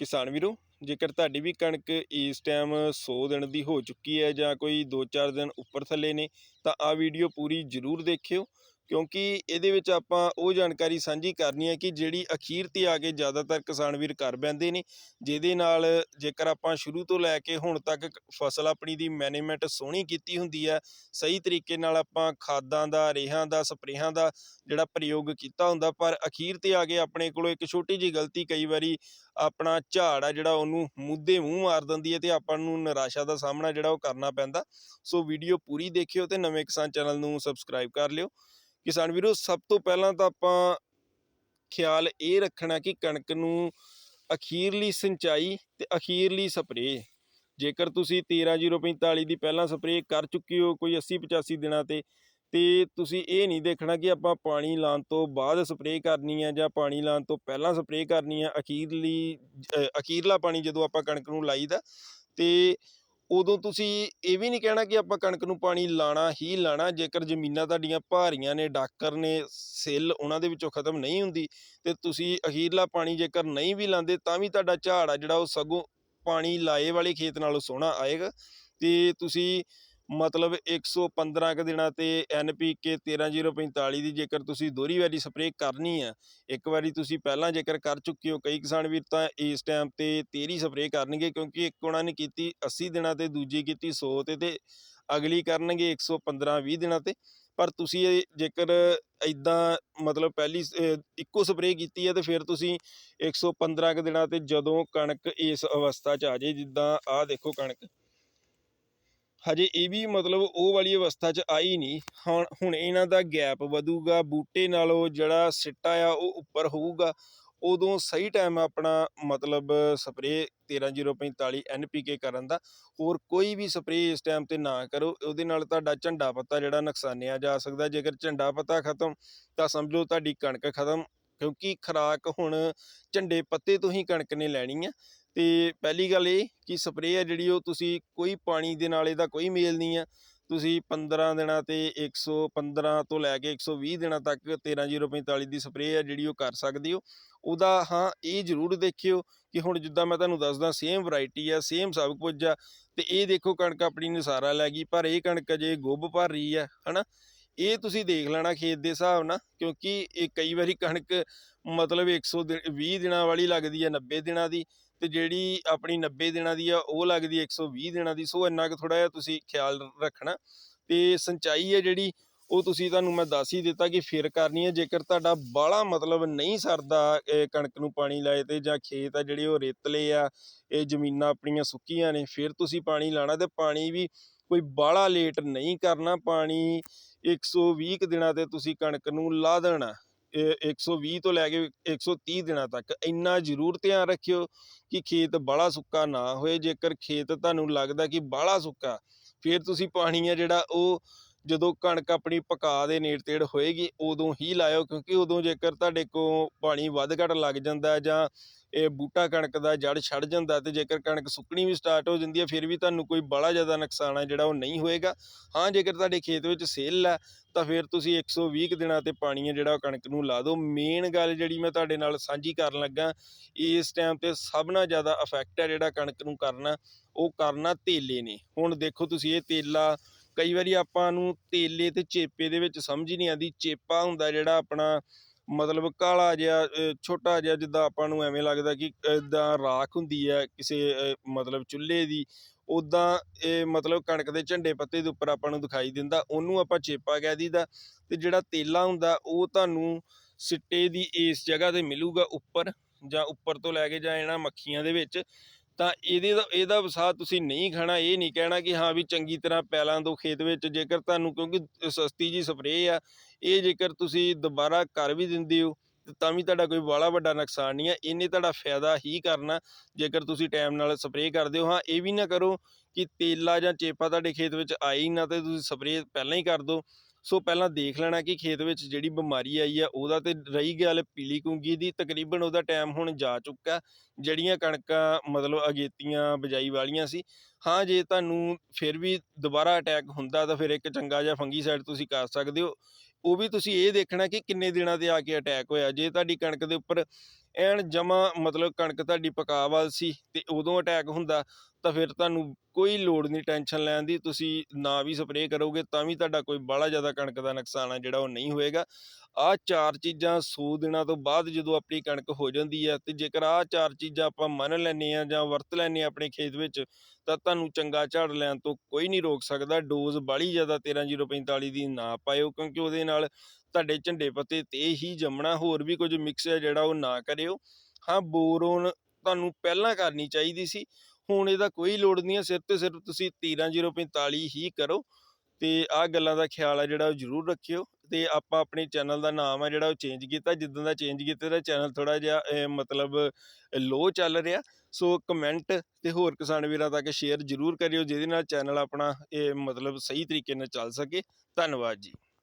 ਕਿਸਾਨ ਵੀਰੋ, ਜੇਕਰ ਤੁਹਾਡੀ ਵੀ ਕਣਕ ਇਸ ਟਾਈਮ 100 ਦਿਨ ਦੀ ਹੋ ਚੁੱਕੀ ਹੈ ਜਾਂ ਕੋਈ 2-4 ਦਿਨ ਉੱਪਰ ਥੱਲੇ ਨੇ, ਤਾਂ ਆ ਵੀਡੀਓ ਪੂਰੀ ਜ਼ਰੂਰ ਦੇਖਿਓ। ਕਿਉਂਕਿ ਇਹਦੇ ਵਿੱਚ ਆਪਾਂ ਉਹ ਜਾਣਕਾਰੀ ਸਾਂਝੀ ਕਰਨੀ ਹੈ ਕਿ ਜਿਹੜੀ ਅਖੀਰ ਤੇ ਆ ਕੇ ਜ਼ਿਆਦਾਤਰ ਕਿਸਾਨ ਵੀਰ ਕਰ ਬੈਂਦੇ ਨੇ, ਜਿਹਦੇ ਨਾਲ ਜੇਕਰ ਆਪਾਂ ਸ਼ੁਰੂ ਤੋਂ ਲੈ ਕੇ ਹੁਣ ਤੱਕ ਫਸਲ ਆਪਣੀ ਦੀ ਮੈਨੇਜਮੈਂਟ ਸੋਹਣੀ ਕੀਤੀ ਹੁੰਦੀ ਹੈ, ਸਹੀ ਤਰੀਕੇ ਨਾਲ ਆਪਾਂ ਖਾਦਾਂ ਦਾ, ਰੇਹਾਂ ਦਾ, ਸਪਰੇਹਾਂ ਦਾ ਜਿਹੜਾ ਪ੍ਰਯੋਗ ਕੀਤਾ ਹੁੰਦਾ, ਪਰ ਅਖੀਰ ਤੇ ਆ ਕੇ ਆਪਣੇ ਕੋਲੋਂ ਇੱਕ ਛੋਟੀ ਜਿਹੀ ਗਲਤੀ ਕਈ ਵਾਰੀ ਆਪਣਾ ਝਾੜ ਆ ਜਿਹੜਾ ਉਹਨੂੰ ਮੁੱਦੇ ਮੂੰਹ ਮਾਰ ਦਿੰਦੀ ਹੈ ਤੇ ਆਪਾਂ ਨੂੰ ਨਿਰਾਸ਼ਾ ਦਾ ਸਾਹਮਣਾ ਜਿਹੜਾ ਉਹ ਕਰਨਾ ਪੈਂਦਾ। ਸੋ ਵੀਡੀਓ ਪੂਰੀ ਦੇਖਿਓ ਤੇ ਨਵੇਂ ਕਿਸਾਨ ਚੈਨਲ ਨੂੰ ਸਬਸਕ੍ਰਾਈਬ ਕਰ ਲਿਓ। ਕਿਸਾਨ ਵੀਰੋ, ਸਭ ਤੋਂ ਪਹਿਲਾਂ ਤਾਂ ਆਪਾਂ ਖਿਆਲ ਇਹ ਰੱਖਣਾ ਕਿ ਕਣਕ ਨੂੰ ਅਖੀਰਲੀ ਸਿੰਚਾਈ ਤੇ ਅਖੀਰਲੀ ਸਪਰੇਅ। ਜੇਕਰ ਤੁਸੀਂ 13045 ਦੀ ਪਹਿਲਾਂ ਸਪਰੇਅ ਕਰ ਚੁੱਕੇ ਹੋ ਕੋਈ 80 85 ਦਿਨਾਂ ਤੇ ਤੇ ਤੁਸੀਂ ਇਹ ਨਹੀਂ ਦੇਖਣਾ ਕਿ ਆਪਾਂ ਪਾਣੀ ਲਾਉਣ ਤੋਂ ਬਾਅਦ ਸਪਰੇਅ ਕਰਨੀ ਹੈ ਜਾਂ ਪਾਣੀ ਲਾਉਣ ਤੋਂ ਪਹਿਲਾਂ ਸਪਰੇਅ ਕਰਨੀ ਹੈ ਅਖੀਰਲੀ ਅਖੀਰਲਾ ਪਾਣੀ ਜਦੋਂ ਆਪਾਂ ਕਣਕ ਨੂੰ ਲਾਈਦਾ, ਤੇ ਉਦੋਂ ਤੁਸੀਂ ਇਹ ਵੀ ਨਹੀਂ ਕਹਿਣਾ ਕਿ ਆਪਾਂ ਕਣਕ ਨੂੰ ਪਾਣੀ ਲਾਣਾ ਹੀ ਲਾਣਾ, ਜੇਕਰ ਜ਼ਮੀਨਾਂ ਤੁਹਾਡੀਆਂ ਭਾਰੀਆਂ ਨੇ, ਡਾਕਰ ਨੇ, ਸਿੱਲ ਉਹਨਾਂ ਦੇ ਵਿੱਚੋਂ ਖਤਮ ਨਹੀਂ ਹੁੰਦੀ ਤੇ ਤੁਸੀਂ ਅਖੀਰਲਾ ਪਾਣੀ ਜੇਕਰ ਨਹੀਂ ਵੀ ਲਾਉਂਦੇ ਤਾਂ ਵੀ ਤੁਹਾਡਾ ਝਾੜ ਆ ਜਿਹੜਾ ਉਹ ਸਗੋਂ ਪਾਣੀ ਲਾਏ ਵਾਲੇ ਖੇਤ ਨਾਲੋਂ ਸੋਹਣਾ ਆਏਗਾ ਤੇ ਤੁਸੀਂ ਮਤਲਬ 115 ਕੁ ਦਿਨਾਂ ਤੇ NPK 13045 ਦੀ ਜੇਕਰ ਤੁਸੀਂ ਦੋਹਰੀ ਵਾਰੀ ਸਪਰੇਅ ਕਰਨੀ ਹੈ, ਇੱਕ ਵਾਰੀ ਤੁਸੀਂ ਪਹਿਲਾਂ ਜੇਕਰ ਕਰ ਚੁੱਕੇ ਹੋ, ਕਈ ਕਿਸਾਨ ਵੀਰ ਤਾਂ ਇਸ ਟਾਈਮ ਤੇ 13 ਸਪਰੇਅ ਕਰਨਗੇ ਕਿਉਂਕਿ ਇੱਕ ਉਹਨਾਂ ਨੇ ਕੀਤੀ 80 ਦਿਨਾਂ ਤੇ, ਦੂਜੀ ਕੀਤੀ 100 ਤੇ ਤੇ ਅਗਲੀ ਕਰਨਗੇ 115 20 ਦਿਨਾਂ ਤੇ। ਪਰ ਤੁਸੀਂ ਜੇਕਰ ਇਦਾਂ ਮਤਲਬ ਪਹਿਲੀ ਇੱਕੋ ਸਪਰੇਅ ਕੀਤੀ ਹੈ ਤੇ ਫਿਰ ਤੁਸੀਂ 115 ਕੁ ਦਿਨਾਂ ਤੇ ਜਦੋਂ ਕਣਕ ਇਸ ਅਵਸਥਾ 'ਚ ਆ ਜੇ ਜਿੱਦਾਂ ਆਹ ਦੇਖੋ ਕਣਕ। ਹਜੇ ਇਹ ਵੀ ਮਤਲਬ ਉਹ ਵਾਲੀ ਅਵਸਥਾ 'ਚ ਆਈ ਨਹੀਂ। ਹੁਣ ਹੁਣ ਇਹਨਾਂ ਦਾ ਗੈਪ ਵਧੂਗਾ, ਬੂਟੇ ਨਾਲੋਂ ਜਿਹੜਾ ਸਿੱਟਾ ਆ, ਉਹ ਉੱਪਰ ਹੋਊਗਾ। ਉਦੋਂ ਸਹੀ ਟਾਈਮ ਆਪਣਾ ਮਤਲਬ ਸਪਰੇਅ 13045 NPK ਕਰਨ ਦਾ। ਹੋਰ ਕੋਈ ਵੀ ਸਪਰੇਅ ਇਸ ਟਾਈਮ ਤੇ ਨਾ ਕਰੋ। ਉਹਦੇ ਨਾਲ ਤੁਹਾਡਾ ਝੰਡਾ ਪੱਤਾ ਜਿਹੜਾ ਨੁਕਸਾਨਿਆ ਜਾ ਸਕਦਾ। ਜੇਕਰ ਝੰਡਾ ਪੱਤਾ ਖਤਮ, ਤਾਂ ਸਮਝੋ ਤੁਹਾਡੀ ਕਣਕ ਖਤਮ। ਕਿਉਂਕਿ ਖਰਾਕ ਹੁਣ ਝੰਡੇ ਪੱਤੇ ਤੋਂ ਹੀ ਕਣਕ ਨੇ ਲੈਣੀ ਆ। ਤੇ ਪਹਿਲੀ ਗੱਲ ਇਹ ਕਿ ਸਪਰੇਅ ਹੈ ਜਿਹੜੀ ਉਹ ਤੁਸੀਂ ਕੋਈ ਪਾਣੀ ਦੇ ਨਾਲ ਇਹਦਾ ਕੋਈ ਮੇਲ ਨਹੀਂ ਆ ਤੁਸੀਂ 15 ਦਿਨਾਂ ਤੇ 115 ਤੋਂ ਲੈ ਕੇ 120 ਦਿਨਾਂ ਤੱਕ 13045 ਦੀ ਸਪਰੇਅ ਆ ਜਿਹੜੀ ਉਹ ਕਰ ਸਕਦੇ ਹੋ। ਉਹਦਾ ਹਾਂ, ਇਹ ਜ਼ਰੂਰ ਦੇਖਿਓ ਕਿ ਹੁਣ ਜਿੱਦਾਂ ਮੈਂ ਤੁਹਾਨੂੰ ਦੱਸਦਾ ਸੇਮ ਵੈਰਾਈਟੀ ਆ ਸੇਮ ਸਭ ਕੁਝ ਆ ਤੇ ਇਹ ਦੇਖੋ ਕਣਕ ਆਪਣੀ ਨਸਾਰਾ ਲੈ ਗਈ, ਪਰ ਇਹ ਕਣਕ ਅਜੇ ਗੁੱਬ ਭਰ ਰਹੀ ਆ ਹਨਾ? ਇਹ ਤੁਸੀਂ ਦੇਖ ਲੈਣਾ ਖੇਤ ਦੇ ਹਿਸਾਬ ਨਾਲ, ਕਿਉਂਕਿ ਇਹ ਕਈ ਵਾਰੀ ਕਣਕ ਮਤਲਬ 120 ਦਿਨਾਂ ਵਾਲੀ ਲੱਗਦੀ ਹੈ 90 ਦਿਨਾਂ ਦੀ ਤੇ ਜਿਹੜੀ ਆਪਣੀ 90 ਦਿਨਾਂ ਦੀ ਆ, ਉਹ ਲੱਗਦੀ ਆ 120 ਦਿਨਾਂ ਦੀ, ਸੋ ਇੰਨਾ ਕੁ ਥੋੜਾ ਜਿਹਾ ਤੁਸੀਂ ਖਿਆਲ ਰੱਖਣਾ। ਤੇ ਸਿੰਚਾਈ ਹੈ ਜਿਹੜੀ, ਉਹ ਤੁਸੀਂ ਤੁਹਾਨੂੰ ਮੈਂ ਦੱਸ ਹੀ ਦਿੱਤਾ ਕਿ ਫਿਰ ਕਰਨੀ ਹੈ ਜੇਕਰ ਤੁਹਾਡਾ ਬਾਹਲਾ ਮਤਲਬ ਨਹੀਂ ਸਰਦਾ ਕਣਕ ਨੂੰ ਪਾਣੀ ਲਾਏ ਤੇ ਜਾਂ ਖੇਤ ਆ ਜਿਹੜੇ ਉਹ ਰੇਤਲੇ ਆ, ਇਹ ਜ਼ਮੀਨਾਂ ਆਪਣੀਆਂ ਸੁੱਕੀਆਂ ਨੇ, ਫਿਰ ਤੁਸੀਂ ਪਾਣੀ ਲਾਣਾ ਤੇ ਪਾਣੀ ਵੀ ਕੋਈ ਬਾਹਲਾ ਲੇਟ ਨਹੀਂ ਕਰਨਾ, ਪਾਣੀ 120 ਕੁ ਦਿਨਾਂ ਤੇ ਤੁਸੀਂ ਕਣਕ ਨੂੰ ਲਾ ਦੇਣਾ। 120 ਤੋਂ ਲੈ ਕੇ 130 ਦਿਨਾਂ ਤੱਕ ਇੰਨਾ ਜ਼ਰੂਰ ਧਿਆਨ ਰੱਖਿਓ ਕਿ ਖੇਤ ਬਾਹਲਾ ਸੁੱਕਾ ਨਾ ਹੋਏ। ਜੇਕਰ ਖੇਤ ਤੁਹਾਨੂੰ ਲੱਗਦਾ ਕਿ ਬਾਹਲਾ ਸੁੱਕਾ, ਫਿਰ ਤੁਸੀਂ ਪਾਣੀ ਆ ਜਿਹੜਾ ਉਹ ਜਦੋਂ ਕਣਕ ਆਪਣੀ ਪਕਾ ਦੇ ਨੇੜ ਤੇੜ ਹੋਏਗੀ, ਉਦੋਂ ਹੀ ਲਾਇਓ। ਕਿਉਂਕਿ ਉਦੋਂ ਜੇਕਰ ਤੁਹਾਡੇ ਕੋਲ ਪਾਣੀ ਵੱਧ ਘੱਟ ਲੱਗ ਜਾਂਦਾ ਜਾਂ ਇਹ ਬੂਟਾ ਕਣਕ ਦਾ ਜੜ ਛੱਡ ਜਾਂਦਾ ਤੇ ਜੇਕਰ ਕਣਕ ਸੁੱਕਣੀ ਵੀ ਸਟਾਰਟ ਹੋ ਜਾਂਦੀ ਹੈ, ਫਿਰ ਵੀ ਤੁਹਾਨੂੰ ਕੋਈ ਬੜਾ ਜ਼ਿਆਦਾ ਨੁਕਸਾਨ ਹੈ ਜਿਹੜਾ ਉਹ ਨਹੀਂ ਹੋਏਗਾ। ਹਾਂ, ਜੇਕਰ ਤੁਹਾਡੇ ਖੇਤ ਵਿੱਚ ਸੇਲ ਹੈ, ਤਾਂ ਫਿਰ ਤੁਸੀਂ 120 ਕੁ ਦਿਨਾਂ ਤੇ ਪਾਣੀ ਹੈ ਜਿਹੜਾ ਉਹ ਕਣਕ ਨੂੰ ਲਾ ਦਿਓ। ਮੇਨ ਗੱਲ ਜਿਹੜੀ ਮੈਂ ਤੁਹਾਡੇ ਨਾਲ ਸਾਂਝੀ ਕਰਨ ਲੱਗਾ, ਇਸ ਟਾਈਮ ਤੇ ਸਭ ਨਾਲ ਜ਼ਿਆਦਾ ਇਫੈਕਟ ਹੈ ਜਿਹੜਾ ਕਣਕ ਨੂੰ ਕਰਨਾ, ਉਹ ਕਰਨਾ ਤੇਲੇ ਨੇ। ਹੁਣ ਦੇਖੋ ਤੁਸੀਂ ਇਹ ਤੇਲਾ, ਕਈ ਵਾਰੀ ਆਪਾਂ ਨੂੰ ਤੇਲੇ ਤੇ ਚੇਪੇ ਦੇ ਵਿੱਚ ਸਮਝ ਹੀ ਨਹੀਂ ਆਉਂਦੀ। ਚੇਪਾ ਹੁੰਦਾ ਜਿਹੜਾ ਆਪਣਾ ਮਤਲਬ ਕਾਲਾ ਜਿਹਾ ਛੋਟਾ ਜਿਹਾ ਜਿੱਦਾਂ ਆਪਾਂ ਨੂੰ ਐਵੇਂ ਲੱਗਦਾ ਕਿ ਇਦਾਂ ਰਾਖ ਹੁੰਦੀ ਹੈ ਕਿਸੇ ਮਤਲਬ ਚੁੱਲ੍ਹੇ ਦੀ ਉਦਾਂ ਇਹ ਮਤਲਬ ਕਣਕ ਦੇ ਝੰਡੇ ਪੱਤੇ ਦੇ ਉੱਪਰ ਆਪਾਂ ਨੂੰ ਦਿਖਾਈ ਦਿੰਦਾ, ਉਹਨੂੰ ਆਪਾਂ ਚੇਪਾ ਕਹਿ ਦਈਦਾ ਤੇ ਜਿਹੜਾ ਤੇਲਾ ਹੁੰਦਾ ਉਹ ਤੁਹਾਨੂੰ ਸਿੱਟੇ ਦੀ ਇਸ ਜਗ੍ਹਾ ਤੇ ਮਿਲੂਗਾ ਉੱਪਰ ਜਾਂ ਉੱਪਰ ਤੋਂ ਲੈ ਕੇ ਜਾਂ ਇਹਨਾਂ ਮੱਖੀਆਂ ਦੇ ਵਿੱਚ ਤਾਂ ਇਹਦੇ ਦਾ, ਇਹਦਾ ਵਸਾ ਤੁਸੀਂ ਨਹੀਂ ਖਾਣਾ, ਇਹ ਨਹੀਂ ਕਹਿਣਾ ਕਿ ਹਾਂ ਵੀ ਚੰਗੀ ਤਰ੍ਹਾਂ ਪੈਲਾਂ ਦੋ ਖੇਤ ਵਿੱਚ ਜੇਕਰ ਤੁਹਾਨੂੰ ਕਿਉਂਕਿ ਸਸਤੀ ਜੀ ਸਪਰੇਅ ਆ, ਇਹ ਜੇਕਰ ਤੁਸੀਂ ਦੁਬਾਰਾ ਕਰ ਵੀ ਦਿੰਦੇ ਹੋ, ਤਾਂ ਵੀ ਤੁਹਾਡਾ ਕੋਈ ਵਾਲਾ ਵੱਡਾ ਨੁਕਸਾਨ ਨਹੀਂ ਹੈ ਇਹਨੇ ਤੁਹਾਡਾ ਫਾਇਦਾ ਹੀ ਕਰਨਾ, ਜੇਕਰ ਤੁਸੀਂ ਟਾਈਮ ਨਾਲ ਸਪਰੇਅ ਕਰਦੇ ਹੋ। ਹਾਂ, ਇਹ ਵੀ ਨਾ ਕਰੋ ਕਿ ਤੇਲਾ ਜਾਂ ਚੇਪਾ ਤੁਹਾਡੇ ਖੇਤ ਵਿੱਚ ਆਈ ਨਾ ਤੇ ਤੁਸੀਂ ਸਪਰੇਅ ਪਹਿਲਾਂ ਹੀ ਕਰ ਦਿਓ ਸੋ ਪਹਿਲਾਂ ਦੇਖ ਲੈਣਾ ਕਿ ਖੇਤ ਵਿੱਚ ਜਿਹੜੀ ਬਿਮਾਰੀ ਆਈ ਆ, ਉਹਦਾ ਤੇ ਰਹੀ ਗੱਲ ਪੀਲੀ ਕੁੰਗੀ ਦੀ, ਤਕਰੀਬਨ ਉਹਦਾ ਟਾਈਮ ਹੁਣ ਜਾ ਚੁੱਕਾ, ਜਿਹੜੀਆਂ ਕਣਕਾਂ ਮਤਲਬ ਅਗੇਤੀਆਂ ਬਜਾਈ ਵਾਲੀਆਂ ਸੀ। ਹਾਂ, ਜੇ ਤੁਹਾਨੂੰ ਫਿਰ ਵੀ ਦੁਬਾਰਾ ਅਟੈਕ ਹੁੰਦਾ ਤਾਂ ਫਿਰ ਇੱਕ ਚੰਗਾ ਜਿਹਾ ਫੰਗੀਸਾਈਡ ਤੁਸੀਂ ਕਰ ਸਕਦੇ ਹੋ। ਉਹ ਵੀ ਤੁਸੀਂ ਇਹ ਦੇਖਣਾ ਕਿ ਕਿੰਨੇ ਦਿਨਾਂ ਤੇ ਆ ਕੇ ਅਟੈਕ ਹੋਇਆ। ਜੇ ਤੁਹਾਡੀ ਕਣਕ ਦੇ ਉੱਪਰ ਐਨ ਜਮਾ ਮਤਲਬ ਕਣਕ ਤੁਹਾਡੀ ਪਕਾਵਾਲ ਸੀ ਤੇ ਉਦੋਂ ਅਟੈਕ ਹੁੰਦਾ ਤਾਂ ਫਿਰ ਤੁਹਾਨੂੰ ਕੋਈ ਲੋੜ ਨਹੀਂ ਟੈਨਸ਼ਨ ਲੈਣ ਦੀ, ਤੁਸੀਂ ਨਾ ਵੀ ਸਪਰੇਅ ਕਰੋਗੇ ਤਾਂ ਵੀ ਤੁਹਾਡਾ ਕੋਈ ਬਾਹਲਾ ਜ਼ਿਆਦਾ ਕਣਕ ਦਾ ਨੁਕਸਾਨ ਆ, ਜਿਹੜਾ ਉਹ ਨਹੀਂ ਹੋਏਗਾ। ਆਹ ਚਾਰ ਚੀਜ਼ਾਂ 100 ਦਿਨਾਂ ਤੋਂ ਬਾਅਦ ਜਦੋਂ ਆਪਣੀ ਕਣਕ ਹੋ ਜਾਂਦੀ ਹੈ ਤੇ ਜੇਕਰ ਆਹ ਚਾਰ ਚੀਜ਼ਾਂ ਆਪਾਂ ਮੰਨ ਲੈਂਦੇ ਆ ਜਾਂ ਵਰਤ ਲੈਂਦੇ ਆ ਆਪਣੇ ਖੇਤ ਵਿੱਚ, ਤਾਂ ਤੁਹਾਨੂੰ ਚੰਗਾ ਝਾੜ ਲੈਣ ਤੋਂ ਕੋਈ ਨਹੀਂ ਰੋਕ ਸਕਦਾ। ਡੋਜ਼ ਬਾਹਲੀ ਜ਼ਿਆਦਾ 13045 ਦੀ ਨਾ ਪਾਇਓ, ਕਿਉਂਕਿ ਉਹਦੇ ਨਾਲ ਤੁਹਾਡੇ ਝੰਡੇ ਪੱਤੇ ਤੇ ਹੀ ਜੰਮਣਾ, ਹੋਰ ਵੀ ਕੁਝ ਮਿਕਸ ਹੈ ਜਿਹੜਾ ਉਹ ਨਾ ਕਰਿਓ। ਹਾਂ ਬੋਰੋਨ ਤੁਹਾਨੂੰ ਪਹਿਲਾਂ ਕਰਨੀ ਚਾਹੀਦੀ ਸੀ। ਹੁਣ ਇਹਦਾ ਕੋਈ ਲੋੜ ਨਹੀਂ ਹੈ, ਸਿਰਫ ਤੇ ਸਿਰਫ ਤੁਸੀਂ 13045 ਹੀ ਕਰੋ ਤੇ ਆਹ ਗੱਲਾਂ ਦਾ ਖਿਆਲ ਆ ਜਿਹੜਾ ਉਹ ਜ਼ਰੂਰ ਰੱਖਿਓ ਤੇ ਆਪਾਂ ਆਪਣੇ ਚੈਨਲ ਦਾ ਨਾਮ ਆ ਜਿਹੜਾ ਉਹ ਚੇਂਜ ਕੀਤਾ, ਜਿੱਦਾਂ ਦਾ ਚੇਂਜ ਕੀਤਾ ਦਾ ਚੈਨਲ ਥੋੜਾ ਜਿਹਾ ਮਤਲਬ ਲੋ ਚੱਲ ਰਿਹਾ, ਸੋ ਕਮੈਂਟ ਤੇ ਹੋਰ ਕਿਸਾਨ ਵੀਰਾਂ ਤੱਕ ਸ਼ੇਅਰ ਜ਼ਰੂਰ ਕਰਿਓ ਜਿਹਦੇ ਨਾਲ ਚੈਨਲ ਆਪਣਾ ਇਹ ਮਤਲਬ ਸਹੀ ਤਰੀਕੇ ਨਾਲ ਚੱਲ ਸਕੇ, ਧੰਨਵਾਦ ਜੀ।